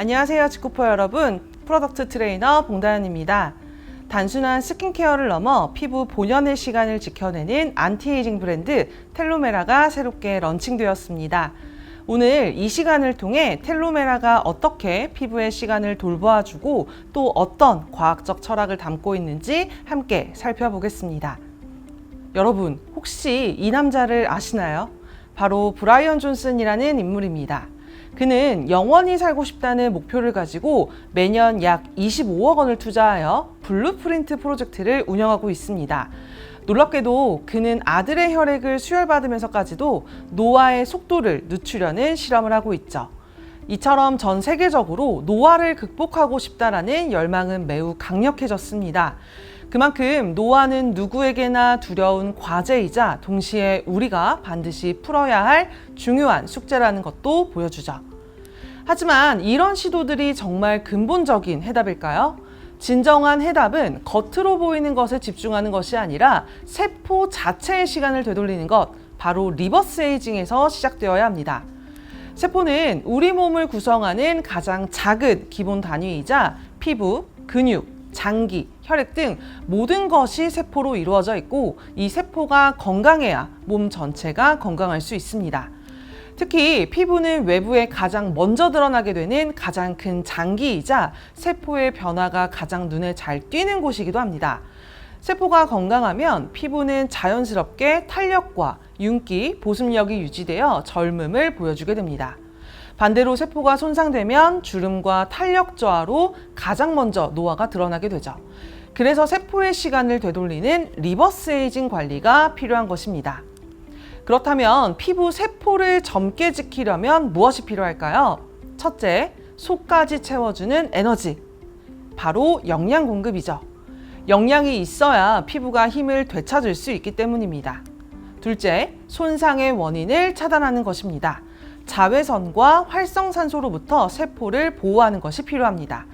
안녕하세요, 직구퍼 여러분. 프로덕트 트레이너 봉다연입니다. 단순한 스킨케어를 넘어 피부 본연의 시간을 지켜내는 안티에이징 브랜드 텔로메라가 새롭게 런칭되었습니다. 오늘 이 시간을 통해 텔로메라가 어떻게 피부의 시간을 돌보아주고 또 어떤 과학적 철학을 담고 있는지 함께 살펴보겠습니다. 여러분, 혹시 이 남자를 아시나요? 바로 브라이언 존슨이라는 인물입니다. 그는 영원히 살고 싶다는 목표를 가지고 매년 약 25억 원을 투자하여 블루프린트 프로젝트를 운영하고 있습니다. 놀랍게도 그는 아들의 혈액을 수혈받으면서까지도 노화의 속도를 늦추려는 실험을 하고 있죠. 이처럼 전 세계적으로 노화를 극복하고 싶다라는 열망은 매우 강력해졌습니다. 그만큼 노화는 누구에게나 두려운 과제이자 동시에 우리가 반드시 풀어야 할 중요한 숙제라는 것도 보여주죠. 하지만 이런 시도들이 정말 근본적인 해답일까요? 진정한 해답은 겉으로 보이는 것에 집중하는 것이 아니라 세포 자체의 시간을 되돌리는 것, 바로 리버스 에이징에서 시작되어야 합니다. 세포는 우리 몸을 구성하는 가장 작은 기본 단위이자 피부, 근육, 장기, 혈액 등 모든 것이 세포로 이루어져 있고 이 세포가 건강해야 몸 전체가 건강할 수 있습니다. 특히 피부는 외부에 가장 먼저 드러나게 되는 가장 큰 장기이자 세포의 변화가 가장 눈에 잘 띄는 곳이기도 합니다. 세포가 건강하면 피부는 자연스럽게 탄력과 윤기, 보습력이 유지되어 젊음을 보여주게 됩니다. 반대로 세포가 손상되면 주름과 탄력 저하로 가장 먼저 노화가 드러나게 되죠. 그래서 세포의 시간을 되돌리는 리버스 에이징 관리가 필요한 것입니다. 그렇다면 피부 세포를 젊게 지키려면 무엇이 필요할까요? 첫째, 속까지 채워주는 에너지. 바로 영양 공급이죠. 영양이 있어야 피부가 힘을 되찾을 수 있기 때문입니다. 둘째, 손상의 원인을 차단하는 것입니다. 자외선과 활성산소로부터 세포를 보호하는 것이 필요합니다.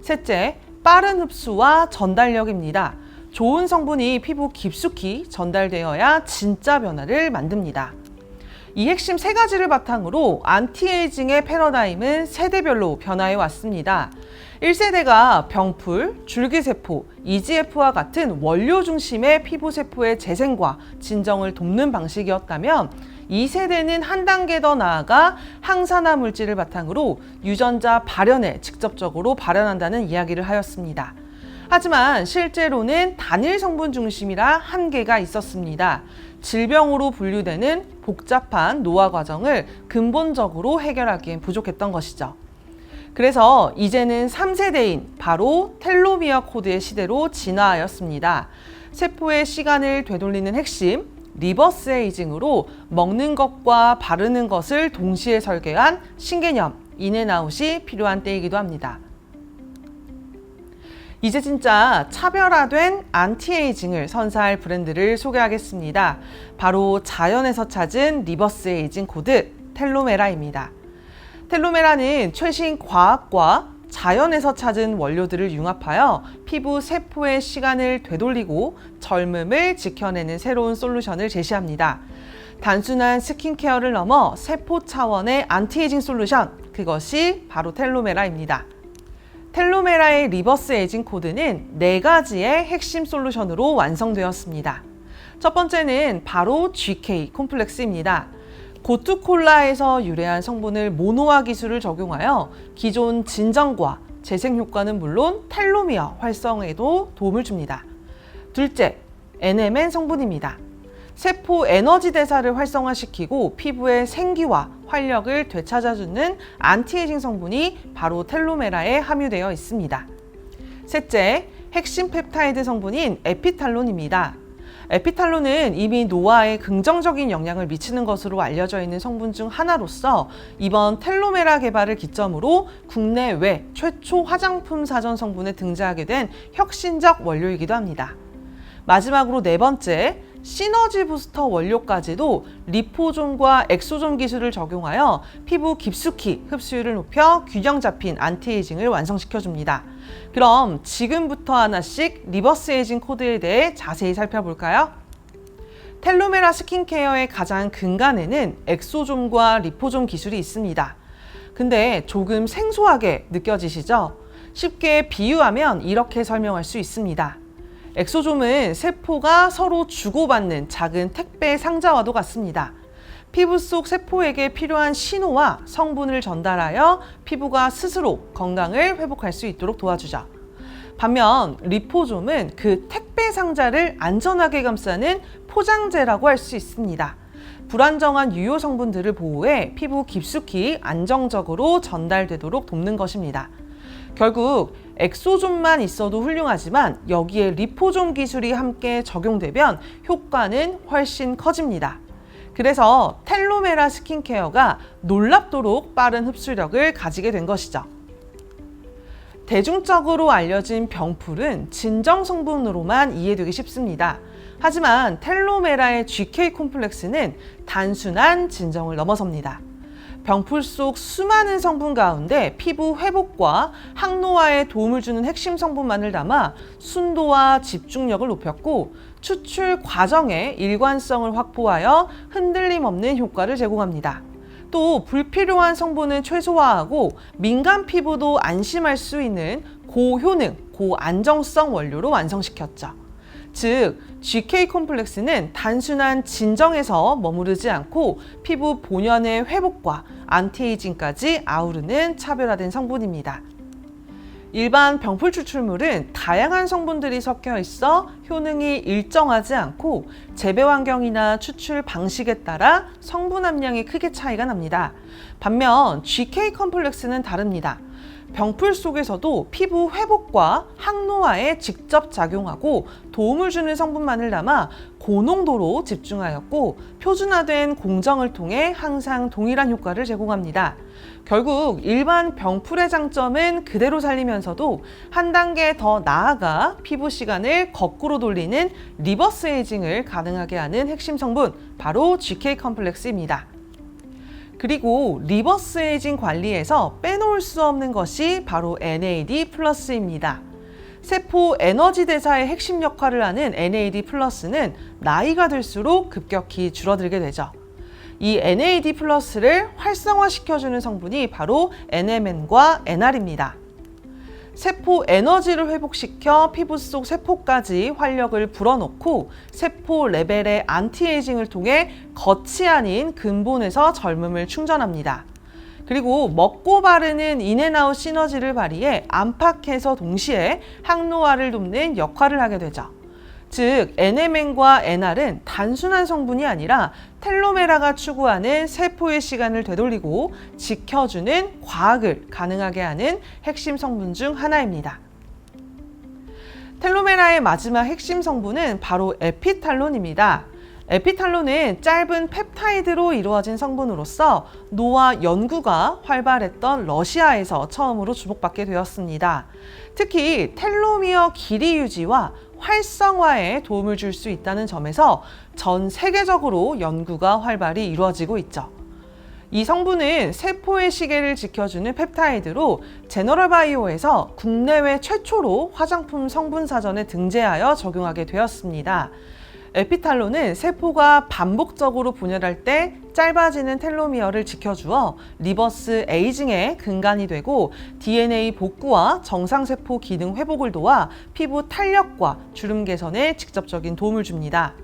셋째, 빠른 흡수와 전달력입니다. 좋은 성분이 피부 깊숙이 전달되어야 진짜 변화를 만듭니다. 이 핵심 세 가지를 바탕으로 안티에이징의 패러다임은 세대별로 변화해 왔습니다. 1세대가 병풀, 줄기세포, EGF와 같은 원료 중심의 피부세포의 재생과 진정을 돕는 방식이었다면 2세대는 한 단계 더 나아가 항산화 물질을 바탕으로 유전자 발현에 직접적으로 발현한다는 이야기를 하였습니다. 하지만 실제로는 단일 성분 중심이라 한계가 있었습니다. 질병으로 분류되는 복잡한 노화 과정을 근본적으로 해결하기엔 부족했던 것이죠. 그래서 이제는 3세대인 바로 텔로미어 코드의 시대로 진화하였습니다. 세포의 시간을 되돌리는 핵심, 리버스 에이징으로 먹는 것과 바르는 것을 동시에 설계한 신개념, 인앤아웃이 필요한 때이기도 합니다. 이제 진짜 차별화된 안티에이징을 선사할 브랜드를 소개하겠습니다. 바로 자연에서 찾은 리버스 에이징 코드 텔로메라입니다. 텔로메라는 최신 과학과 자연에서 찾은 원료들을 융합하여 피부 세포의 시간을 되돌리고 젊음을 지켜내는 새로운 솔루션을 제시합니다. 단순한 스킨케어를 넘어 세포 차원의 안티에이징 솔루션, 그것이 바로 텔로메라입니다. 텔로메라의 리버스 에이징 코드는 네 가지의 핵심 솔루션으로 완성되었습니다. 첫 번째는 바로 GK 콤플렉스입니다. 고투콜라에서 유래한 성분을 모노화 기술을 적용하여 기존 진정과 재생 효과는 물론 텔로미어 활성에도 도움을 줍니다. 둘째, NMN 성분입니다. 세포 에너지 대사를 활성화시키고 피부의 생기와 활력을 되찾아주는 안티에이징 성분이 바로 텔로메라에 함유되어 있습니다. 셋째, 핵심 펩타이드 성분인 에피탈론입니다. 에피탈론은 이미 노화에 긍정적인 영향을 미치는 것으로 알려져 있는 성분 중 하나로서 이번 텔로메라 개발을 기점으로 국내외 최초 화장품 사전 성분에 등장하게 된 혁신적 원료이기도 합니다. 마지막으로 네 번째, 시너지 부스터 원료까지도 리포존과 엑소존 기술을 적용하여 피부 깊숙이 흡수율을 높여 균형 잡힌 안티에이징을 완성시켜줍니다. 그럼 지금부터 하나씩 리버스 에이징 코드에 대해 자세히 살펴볼까요? 텔로메라 스킨케어의 가장 근간에는 엑소존과 리포존 기술이 있습니다. 근데 조금 생소하게 느껴지시죠? 쉽게 비유하면 이렇게 설명할 수 있습니다. 엑소좀은 세포가 서로 주고받는 작은 택배 상자와도 같습니다. 피부 속 세포에게 필요한 신호와 성분을 전달하여 피부가 스스로 건강을 회복할 수 있도록 도와주죠. 반면 리포좀은 그 택배 상자를 안전하게 감싸는 포장재라고 할 수 있습니다. 불안정한 유효 성분들을 보호해 피부 깊숙이 안정적으로 전달되도록 돕는 것입니다. 결국 엑소좀만 있어도 훌륭하지만 여기에 리포좀 기술이 함께 적용되면 효과는 훨씬 커집니다. 그래서 텔로메라 스킨케어가 놀랍도록 빠른 흡수력을 가지게 된 것이죠. 대중적으로 알려진 병풀은 진정 성분으로만 이해되기 쉽습니다. 하지만 텔로메라의 GK 콤플렉스는 단순한 진정을 넘어섭니다. 병풀 속 수많은 성분 가운데 피부 회복과 항노화에 도움을 주는 핵심 성분만을 담아 순도와 집중력을 높였고 추출 과정의 일관성을 확보하여 흔들림 없는 효과를 제공합니다. 또 불필요한 성분은 최소화하고 민감 피부도 안심할 수 있는 고효능, 고안정성 원료로 완성시켰죠. 즉, GK 콤플렉스는 단순한 진정에서 머무르지 않고 피부 본연의 회복과 안티에이징까지 아우르는 차별화된 성분입니다. 일반 병풀 추출물은 다양한 성분들이 섞여 있어 효능이 일정하지 않고 재배 환경이나 추출 방식에 따라 성분 함량이 크게 차이가 납니다. 반면 GK 컴플렉스는 다릅니다. 병풀 속에서도 피부 회복과 항노화에 직접 작용하고 도움을 주는 성분만을 담아 고농도로 집중하였고 표준화된 공정을 통해 항상 동일한 효과를 제공합니다. 결국 일반 병풀의 장점은 그대로 살리면서도 한 단계 더 나아가 피부 시간을 거꾸로 돌리는 리버스 에이징을 가능하게 하는 핵심 성분 바로 GK 컴플렉스입니다. 그리고 리버스 에이징 관리에서 빼놓을 수 없는 것이 바로 NAD 플러스입니다. 세포 에너지 대사의 핵심 역할을 하는 NAD 플러스는 나이가 들수록 급격히 줄어들게 되죠. 이 NAD 플러스를 활성화시켜주는 성분이 바로 NMN과 NR입니다. 세포 에너지를 회복시켜 피부 속 세포까지 활력을 불어넣고 세포 레벨의 안티에이징을 통해 겉이 아닌 근본에서 젊음을 충전합니다. 그리고 먹고 바르는 인앤아웃 시너지를 발휘해 안팎에서 동시에 항노화를 돕는 역할을 하게 되죠. 즉 NMN과 NR은 단순한 성분이 아니라 텔로메라가 추구하는 세포의 시간을 되돌리고 지켜주는 과학을 가능하게 하는 핵심 성분 중 하나입니다. 텔로메라의 마지막 핵심 성분은 바로 에피탈론입니다. 에피탈론은 짧은 펩타이드로 이루어진 성분으로서 노화 연구가 활발했던 러시아에서 처음으로 주목받게 되었습니다. 특히 텔로미어 길이 유지와 활성화에 도움을 줄 수 있다는 점에서 전 세계적으로 연구가 활발히 이루어지고 있죠. 이 성분은 세포의 시계를 지켜주는 펩타이드로 제너럴 바이오에서 국내외 최초로 화장품 성분 사전에 등재하여 적용하게 되었습니다. 에피탈론은 세포가 반복적으로 분열할 때 짧아지는 텔로미어를 지켜주어 리버스 에이징의 근간이 되고 DNA 복구와 정상세포 기능 회복을 도와 피부 탄력과 주름 개선에 직접적인 도움을 줍니다.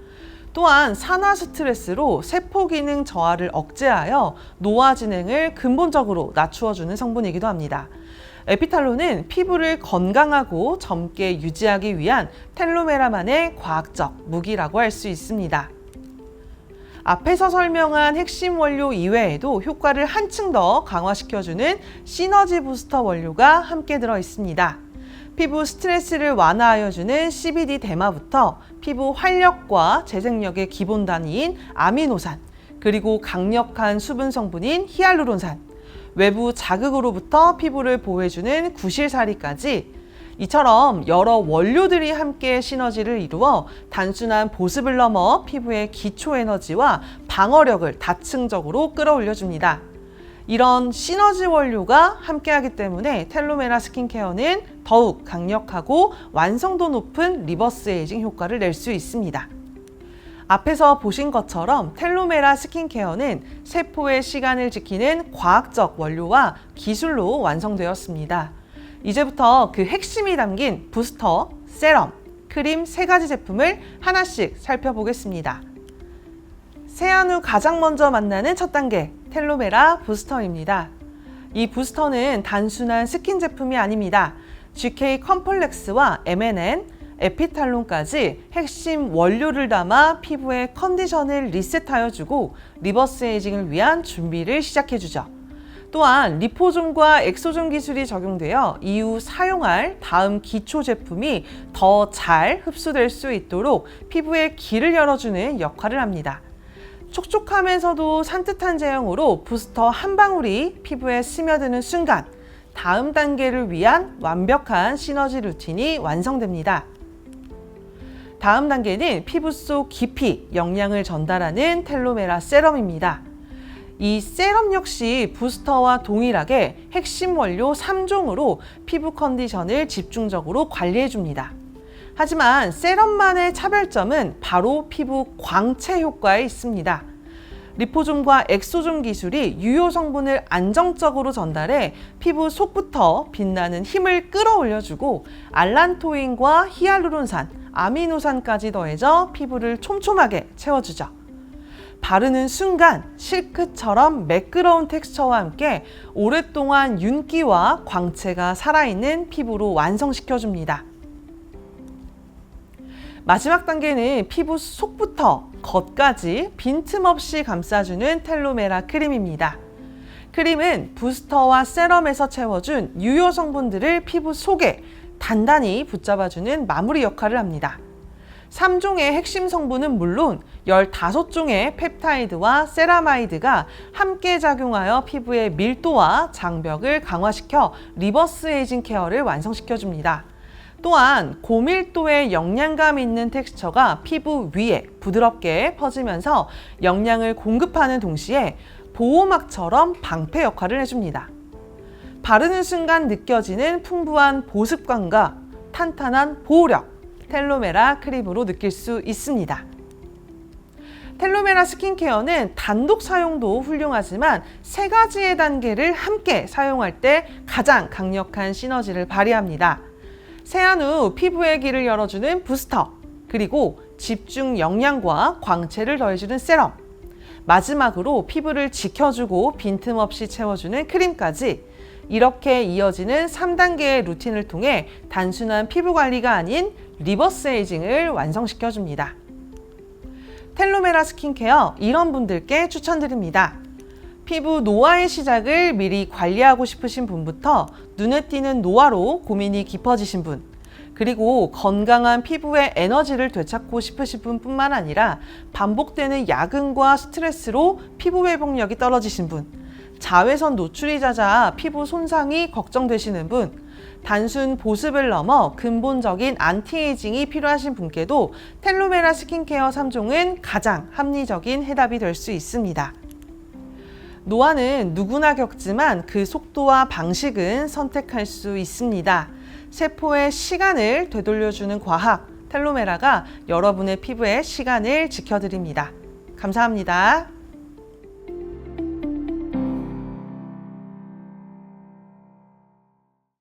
또한 산화 스트레스로 세포 기능 저하를 억제하여 노화 진행을 근본적으로 낮추어주는 성분이기도 합니다. 에피탈론은 피부를 건강하고 젊게 유지하기 위한 텔로메라만의 과학적 무기라고 할 수 있습니다. 앞에서 설명한 핵심 원료 이외에도 효과를 한층 더 강화시켜주는 시너지 부스터 원료가 함께 들어 있습니다. 피부 스트레스를 완화하여주는 CBD 대마부터 피부 활력과 재생력의 기본 단위인 아미노산, 그리고 강력한 수분 성분인 히알루론산, 외부 자극으로부터 피부를 보호해주는 구실사리까지 이처럼 여러 원료들이 함께 시너지를 이루어 단순한 보습을 넘어 피부의 기초 에너지와 방어력을 다층적으로 끌어올려줍니다. 이런 시너지 원료가 함께하기 때문에 텔로메라 스킨케어는 더욱 강력하고 완성도 높은 리버스 에이징 효과를 낼 수 있습니다. 앞에서 보신 것처럼 텔로메라 스킨케어는 세포의 시간을 지키는 과학적 원료와 기술로 완성되었습니다. 이제부터 그 핵심이 담긴 부스터, 세럼, 크림 세 가지 제품을 하나씩 살펴보겠습니다. 세안 후 가장 먼저 만나는 첫 단계, 텔로메라 부스터입니다. 이 부스터는 단순한 스킨 제품이 아닙니다. GK 컴플렉스와 MNN, 에피탈론까지 핵심 원료를 담아 피부의 컨디션을 리셋하여주고 리버스 에이징을 위한 준비를 시작해주죠. 또한 리포존과 엑소존 기술이 적용되어 이후 사용할 다음 기초 제품이 더 잘 흡수될 수 있도록 피부에 길을 열어주는 역할을 합니다. 촉촉하면서도 산뜻한 제형으로 부스터 한 방울이 피부에 스며드는 순간 다음 단계를 위한 완벽한 시너지 루틴이 완성됩니다. 다음 단계는 피부 속 깊이 영양을 전달하는 텔로메라 세럼입니다. 이 세럼 역시 부스터와 동일하게 핵심 원료 3종으로 피부 컨디션을 집중적으로 관리해 줍니다. 하지만 세럼만의 차별점은 바로 피부 광채 효과에 있습니다. 리포존과 엑소존 기술이 유효 성분을 안정적으로 전달해 피부 속부터 빛나는 힘을 끌어올려주고 알란토인과 히알루론산, 아미노산까지 더해져 피부를 촘촘하게 채워주죠. 바르는 순간 실크처럼 매끄러운 텍스처와 함께 오랫동안 윤기와 광채가 살아있는 피부로 완성시켜줍니다. 마지막 단계는 피부 속부터 겉까지 빈틈없이 감싸주는 텔로메라 크림입니다. 크림은 부스터와 세럼에서 채워준 유효 성분들을 피부 속에 단단히 붙잡아주는 마무리 역할을 합니다. 3종의 핵심 성분은 물론 15종의 펩타이드와 세라마이드가 함께 작용하여 피부의 밀도와 장벽을 강화시켜 리버스 에이징 케어를 완성시켜줍니다. 또한 고밀도의 영양감 있는 텍스처가 피부 위에 부드럽게 퍼지면서 영양을 공급하는 동시에 보호막처럼 방패 역할을 해줍니다. 바르는 순간 느껴지는 풍부한 보습감과 탄탄한 보호력, 텔로메라 크림으로 느낄 수 있습니다. 텔로메라 스킨케어는 단독 사용도 훌륭하지만 세 가지의 단계를 함께 사용할 때 가장 강력한 시너지를 발휘합니다. 세안 후 피부의 길을 열어주는 부스터, 그리고 집중 영양과 광채를 더해주는 세럼, 마지막으로 피부를 지켜주고 빈틈없이 채워주는 크림까지 이렇게 이어지는 3단계의 루틴을 통해 단순한 피부 관리가 아닌 리버스 에이징을 완성시켜 줍니다. 텔로메라 스킨케어 이런 분들께 추천드립니다. 피부 노화의 시작을 미리 관리하고 싶으신 분부터 눈에 띄는 노화로 고민이 깊어지신 분, 그리고 건강한 피부의 에너지를 되찾고 싶으신 분뿐만 아니라 반복되는 야근과 스트레스로 피부 회복력이 떨어지신 분, 자외선 노출이 잦아 피부 손상이 걱정되시는 분, 단순 보습을 넘어 근본적인 안티에이징이 필요하신 분께도 텔로메라 스킨케어 3종은 가장 합리적인 해답이 될 수 있습니다. 노화는 누구나 겪지만 그 속도와 방식은 선택할 수 있습니다. 세포의 시간을 되돌려주는 과학, 텔로메라가 여러분의 피부의 시간을 지켜드립니다. 감사합니다.